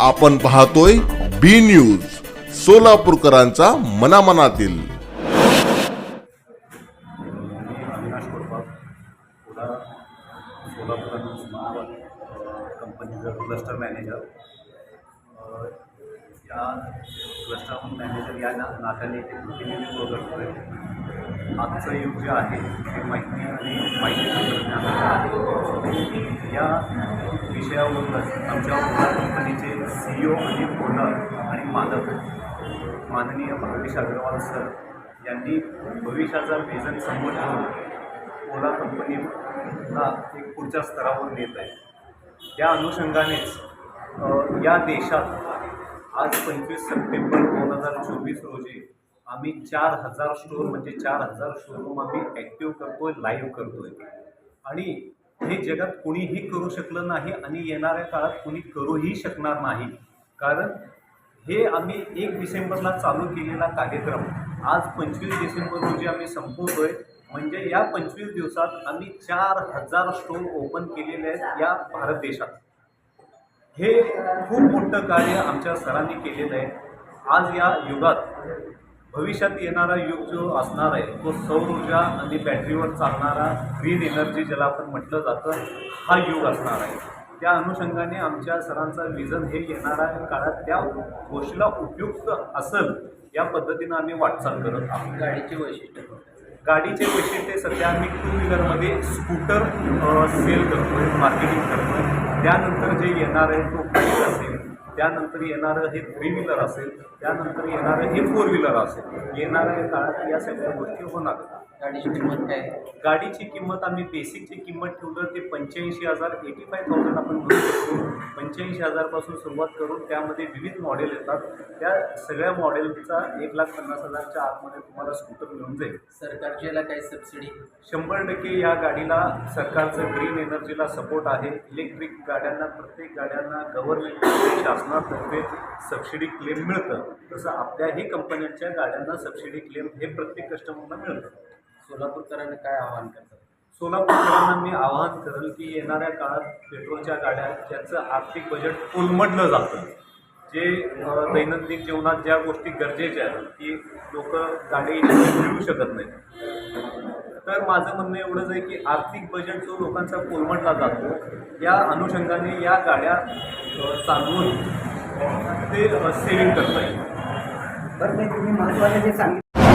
आपण पाहतोय B news सोलापूरकरांचा मनामनातील. क्लस्टर मॅनेजर या क्लस्टर मॅनेजर या ना नात्याने ते प्रतिनिधित्व करतो आहे आजचं युग जे आहे ते माहिती आणि माहिती तंत्रज्ञानाचं आहे या विषयावरूनच आमच्या सी ओ आणि ओनर आणि मालक. माननीय भावेश अग्रवाल सर यांनी भविष्याचा विजन समोर ठेवून ओला कंपनीला एक पुढच्या स्तरावर नेत आहे. त्या अनुषंगानेच या देशात आज पंचवीस सप्टेंबर दोन हजार चोवीस रोजी आम्ही चार हजार स्टोअर म्हणजे चार हजार शोरूम आम्ही ॲक्टिव्ह करतो आहे लाईव्ह करतो आहे आणि हे जगात कोणीही करू शकलं नाही आणि येणाऱ्या काळात कुणी करूही शकणार नाही. कारण हे आम्ही एक डिसेंबरला चालू केलेला कार्यक्रम. आज पंचवीस डिसेंबर रोजी आम्ही संपवतोय. म्हणजे या पंचवीस दिवसात आम्ही चार हजार स्टोर ओपन केलेले आहेत या भारत देशात. हे खूप मोठं कार्य आमच्या सरांनी केलेलं आहे. आज या युगात भविष्यात येणारा युग जो असणार आहे तो सौर ऊर्जा आणि बॅटरीवर चालणारा ग्रीन एनर्जी ज्याला आपण म्हटलं जातं हा युग असणार आहे. त्या अनुषंगाने आमच्या सरांचा विजन हे येणाऱ्या काळात त्या गोष्टीला उपयुक्त असेल या पद्धतीनं आम्ही वाटचाल करत आहोत. गाडीचे वैशिष्ट्य गाडीचे वैशिष्ट्य सध्या आम्ही टू व्हीलरमध्ये स्कूटर सेल करतो आहे मार्केटिंग करतो आहे त्यानंतर जे येणार आहे तो बाईक असेल. त्यानंतर येणारं हे थ्री व्हीलर असेल त्यानंतर येणारं हे फोर व्हीलर असेल येणाऱ्या काळात या सगळ्या गोष्टी होणार. गाडीची किंमत काय? गाडीची किंमत आम्ही बेसिकची किंमत ठेवलं ते पंच्याऐंशी हजार एटी फाय थाउजंड आपण घेऊ शकतो. पंच्याऐंशी हजारपासून सुरुवात करून त्यामध्ये विविध मॉडेल येतात. त्या सगळ्या मॉडेलचा एक लाख पन्नास हजारच्या आतमध्ये तुम्हाला स्कूटर मिळून जाईल. सरकारची याला काही सबसिडी शंभर टक्के या गाडीला सरकारचं ग्रीन एनर्जीला सपोर्ट आहे. इलेक्ट्रिक गाड्यांना प्रत्येक गाड्यांना गव्हर्नमेंट शासनातर्फे सबसिडी क्लेम मिळतं. तसं आपल्याही कंपन्यांच्या गाड्यांना सबसिडी क्लेम हे प्रत्येक कस्टमरला मिळतं. सोलापूरकरांना काय आवाहन करतात? सोलापूरकरांना मी आवाहन करेल की येणाऱ्या काळात पेट्रोलच्या गाड्या ज्यांचं आर्थिक बजेट उलमडलं जातं जे दैनंदिन जीवनात ज्या गोष्टी गरजेच्या आहेत की लोक गाडी मिळू शकत नाही तर माझं म्हणणं एवढंच आहे की आर्थिक बजेट जो लोकांचा कोलमडला जातो या अनुषंगाने या गाड्या चालवून ते सेविंग करता येईल. बरं नाही तुम्ही महत्त्वाचं जे सांगितलं